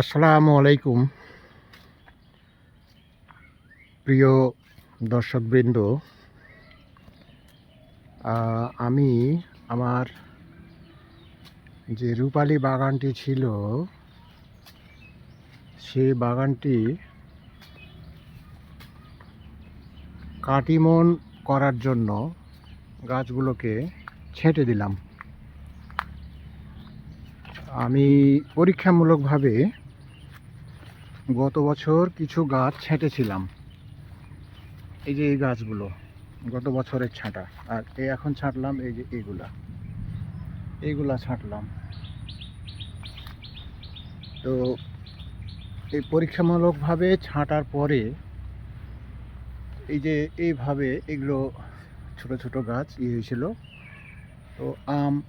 আসসালামু আলাইকুম। প্রিয় দর্শকবৃন্দ আমি আমার যে রূপালী বাগানটি ছিল, সেই বাগানটি কাটিমন করার জন্য গাছগুলোকে ছেঁটে দিলাম। আমি পরীক্ষামূলকভাবে গত বছর কিছু গাছ ছেঁটেছিলাম। এই যে এই গাছগুলো, গত বছরের ছাঁটা। আর এই এখন ছাঁটলাম, এই যে এইগুলা এইগুলা ছাঁটলাম। তো এই পরীক্ষামূলকভাবে ছাঁটার পরে এই যে এইভাবে এগুলো ছোট ছোট গাছ ইয়ে হয়েছিল। তো আম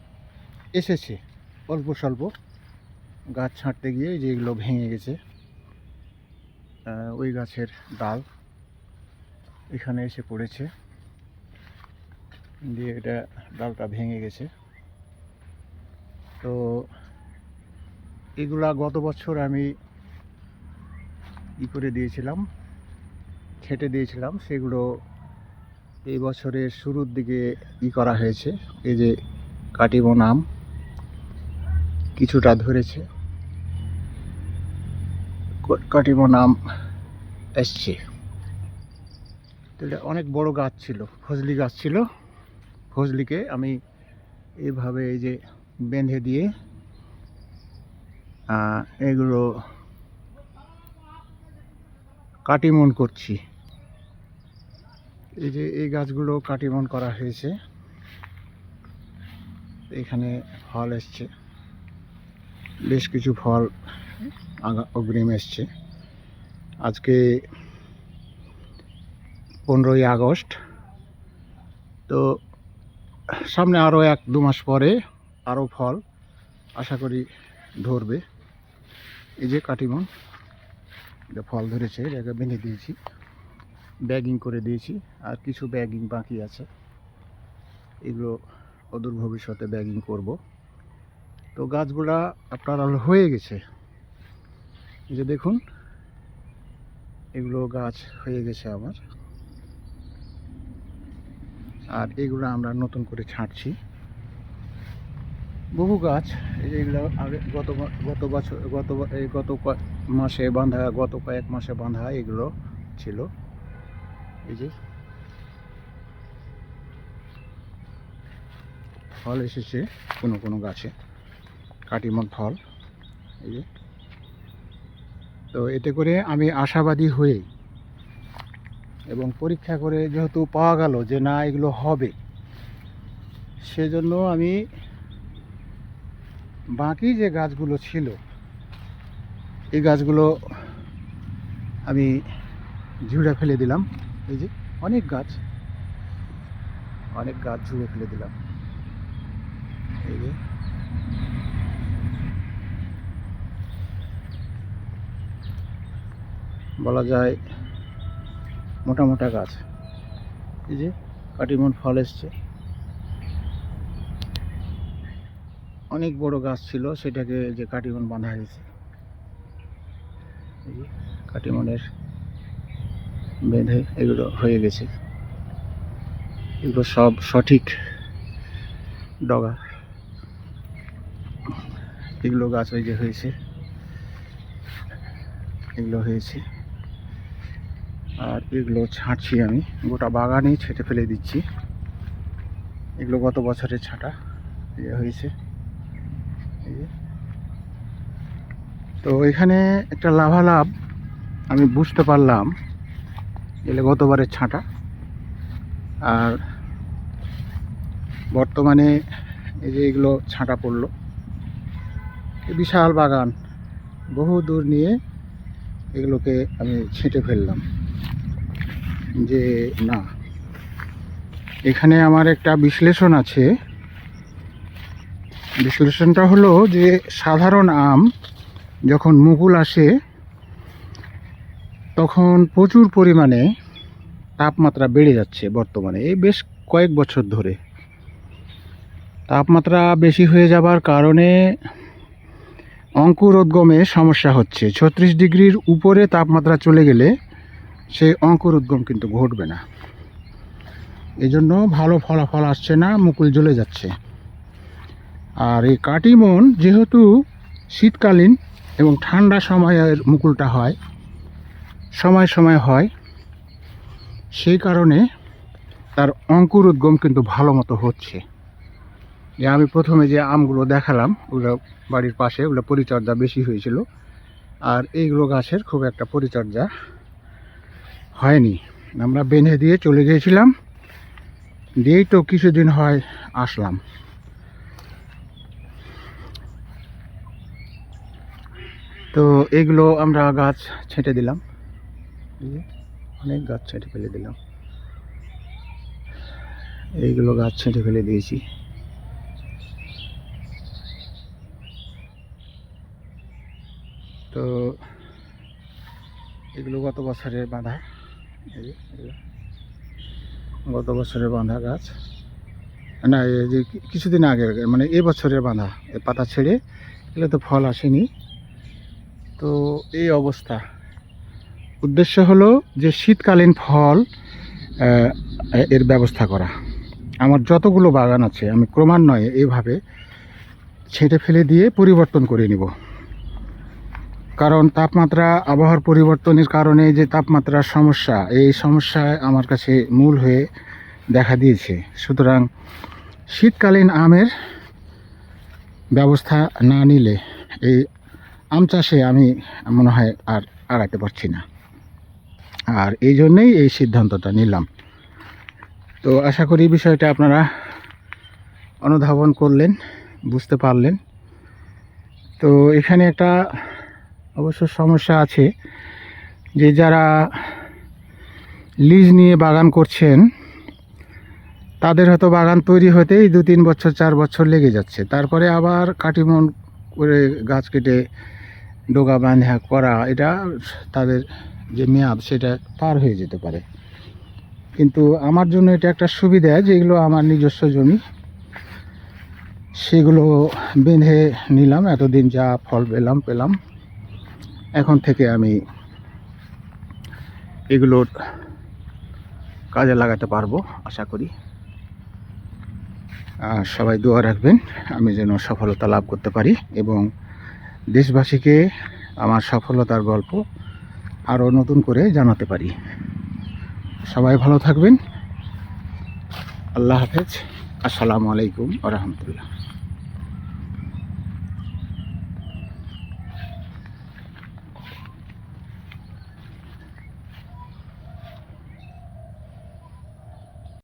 এসেছে, অল্প স্বল্প। গাছ ছাঁটতে গিয়ে এই যে এগুলো ভেঙে গেছে। ওই গাছের ডাল এখানে এসে পড়েছে। দিয়ে এটা ডালটা ভেঙে গেছে। তো এগুলা গত বছর আমি ই করে দিয়েছিলাম ছেটে দিয়েছিলাম। সেগুলো এই বছরের শুরুর দিকে ই করা হয়েছে। এই যে কাটিমন আম কিছুটা ধরেছে। ক- কাটিমন আম এসছে। এটা অনেক বড় গাছ ছিল, ফজলি গাছ ছিল। ফজলিকে আমি এইভাবে এই যে বেঁধে দিয়ে এগুলো কাটিমন করছি। এই যে এই গাছগুলো কাটিমন করা হয়েছে। এখানে ফল এসছে। বেশ কিছু ফল অগ্রিম এসছে। আজকে পনেরোই আগস্ট। তো সামনে আরও এক, দু মাস পরে আরও ফল আশা করি ধরবে। এই যে কাটিমন এটা ফল ধরেছে এটাকে বেঁধে দিয়েছি। ব্যাগিং করে দিয়েছি, আর কিছু ব্যাগিং বাকি আছে। এগুলো অদূর ভবিষ্যতে ব্যাগিং করব। তো গাছগুলা আপনার হয়ে গেছে। যে দেখুন, এগুলো গাছ হয়ে গেছে আমার। আর এগুলো আমরা নতুন করে ছাঁটছি। বহু গাছ, এই যে এগুলো আগে গত গত বছর, গত এই গত মাসে বাঁধা, গত কয়েক মাসে বাঁধা এগুলো ছিল। এই যে ফল এসেছে কোনো কোনো গাছে কাটিমন ফল। এই যে তো এতে করে আমি আশাবাদী হয়ে এবং পরীক্ষা করে যেহেতু পাওয়া গেল যে না, এগুলো হবে, সেজন্য আমি বাকি যে গাছগুলো ছিল, এই গাছগুলো আমি ঝুড়ে ফেলে দিলাম। এই যে অনেক গাছ অনেক গাছ ঝুড়ে ফেলে দিলাম। এই যে বলা যায়, মোটা মোটা গাছ। এই যে কাটিমন ফল এসছে। অনেক বড় গাছ ছিল, সেটাকে যে কাটিমন বাঁধা হয়েছে। এই যে কাটিমনের বেঁধে এগুলো হয়ে গেছে। এগুলো সব সঠিক ডগা। এগুলো গাছ ওই যে হয়েছে। এগুলো হয়েছে। আর এগুলো ছাঁটছি আমি। গোটা বাগানেই ছেটে ফেলে দিচ্ছি। এগুলো গত বছরের ছাঁটা। ইয়ে হয়েছে। তো এখানে একটা লাভালাভ আমি বুঝতে পারলাম এগুলো গতবারের ছাঁটা। আর বর্তমানে এই যে এগুলো ছাঁটা পড়ল। বিশাল বাগান। বহু দূর নিয়ে এগুলোকে আমি ছেঁটে ফেললাম। যে না, এখানে আমার একটা বিশ্লেষণ আছে। বিশ্লেষণটা হলো যে সাধারণ আম যখন মুকুল আসে, তখন প্রচুর পরিমাণে তাপমাত্রা বেড়ে যাচ্ছে বর্তমানে। এই বেশ কয়েক বছর ধরে। তাপমাত্রা বেশি হয়ে যাবার কারণে অঙ্কুরোদ্গমে সমস্যা হচ্ছে। ছত্রিশ ডিগ্রির উপরে তাপমাত্রা চলে গেলে সেই অঙ্কুরোদ্গম কিন্তু ঘটবে না। এই জন্য ভালো ফলাফল আসছে না, মুকুল জ্বলে যাচ্ছে। আর এই কাটিমন যেহেতু শীতকালীন এবং ঠান্ডা সময়ের মুকুলটা হয়, সময় সময় হয়, সেই কারণে তার অঙ্কুর উদ্গম কিন্তু ভালো মতো হচ্ছে। যে আমি প্রথমে যে আমগুলো দেখালাম, ওগুলো বাড়ির পাশে, ওগুলো পরিচর্যা বেশি হয়েছিল। আর এইগুলো গাছের খুব একটা পরিচর্যা হয়নি। আমরা বেঁধে দিয়ে চলে গিয়েছিলাম। দিয়েই তো কিছুদিন হয় আসলাম। তো এগুলো আমরা গাছ ছেঁটে দিলাম। অনেক গাছ ছেঁটে ফেলে দিলাম। এইগুলো গাছ ছেঁটে ফেলে দিয়েছি। তো এগুলো গত বছরের বাঁধা। গত বছরের বাঁধা গাছ। না, এই যে কিছুদিন আগের মানে এ বছরের বাঁধা পাতা ছেড়ে এগুলো তো ফল আসেনি। তো এই অবস্থা। উদ্দেশ্য হলো যে শীতকালীন ফল এর ব্যবস্থা করা। আমার যতগুলো বাগান আছে, আমি ক্রমান্বয়ে এইভাবে ছেঁটে ফেলে দিয়ে পরিবর্তন করে নিব। কারণ তাপমাত্রা, আবহাওয়ার পরিবর্তনের কারণে যে তাপমাত্রার সমস্যা, এই সমস্যায় আমার কাছে মূল হয়ে দেখা দিয়েছে। সুতরাং শীতকালীন আমের ব্যবস্থা না নিলে এই আম চাষে আমি মনে হয় আর আগাতে পারছি না। আর এই জন্যেই এই সিদ্ধান্তটা নিলাম। তো আশা করি বিষয়টা আপনারা অনুধাবন করলেন, বুঝতে পারলেন। তো এখানে একটা অবশ্য সমস্যা আছে যে যারা লিজ নিয়ে বাগান করছেন, তাদের হয়তো বাগান তৈরি হতেই দু তিন বছর, চার বছর লেগে যাচ্ছে। তারপরে আবার কাটিমন করে গাছ কেটে ডোগা বাঁধা করা, এটা তাদের যে মেয়াদ, সেটা পার হয়ে যেতে পারে। কিন্তু আমার জন্য এটা একটা সুবিধা যেগুলো আমার নিজস্ব জমি, সেগুলো বেঁধে নিলাম। এতদিন যা ফল পেলাম পেলাম। এখন থেকে আমি এগুলোর কাজে লাগাতে পারব, আশা করি। সবাই দোয়া রাখবেন, আমি যেন সফলতা লাভ করতে পারি এবং দেশবাসীকে আমার সফলতার গল্প আরও নতুন করে জানাতে পারি। সবাই ভালো থাকবেন। আল্লাহ হাফেজ। আসসালামু আলাইকুম আ রহমতুল্লাহ।